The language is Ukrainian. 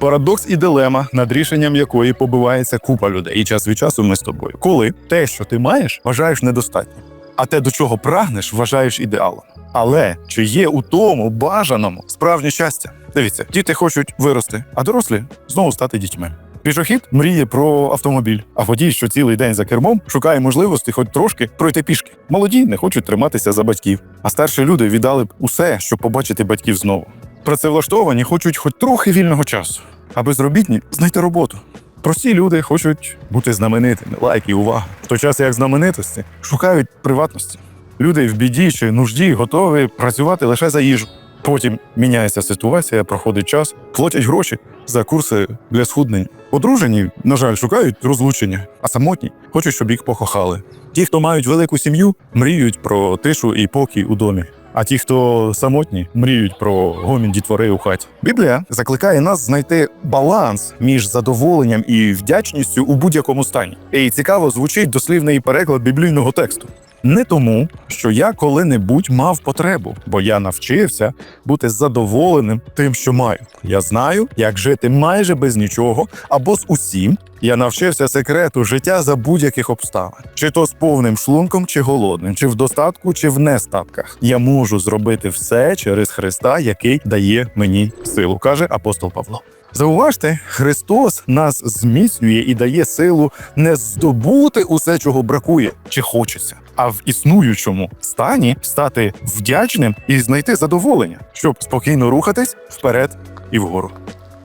Парадокс і дилема, над рішенням якої побивається купа людей. І час від часу ми з тобою. Коли те, що ти маєш, вважаєш недостатньо, а те, до чого прагнеш, вважаєш ідеалом. Але чи є у тому бажаному справжнє щастя? Дивіться, діти хочуть вирости, а дорослі знову стати дітьми. Пішохід мріє про автомобіль, а водій, що цілий день за кермом, шукає можливості хоч трошки пройти пішки. Молоді не хочуть триматися за батьків, а старші люди віддали б усе, щоб побачити батьків знову. Працевлаштовані хочуть хоч трохи вільного часу, а безробітні знайти роботу. Прості люди хочуть бути знаменитими, лайки, увага. В той час як знаменитості шукають приватності. Люди в біді чи нужді готові працювати лише за їжу. Потім міняється ситуація, проходить час, платять гроші за курси для схуднень. Одружені, на жаль, шукають розлучення, а самотні хочуть, щоб їх покохали. Ті, хто мають велику сім'ю, мріють про тишу і покій у домі. А ті, хто самотні, мріють про гомін дітвори у хаті. Біблія закликає нас знайти баланс між задоволенням і вдячністю у будь-якому стані. І цікаво звучить дослівний переклад біблійного тексту. Не тому, що я коли-небудь мав потребу, бо я навчився бути задоволеним тим, що маю. Я знаю, як жити майже без нічого або з усім. Я навчився секрету життя за будь-яких обставин, чи то з повним шлунком, чи голодним, чи в достатку, чи в нестатках. Я можу зробити все через Христа, який дає мені силу, каже апостол Павло. Зауважте, Христос нас зміцнює і дає силу не здобути усе, чого бракує чи хочеться, а в існуючому стані стати вдячним і знайти задоволення, щоб спокійно рухатись вперед і вгору.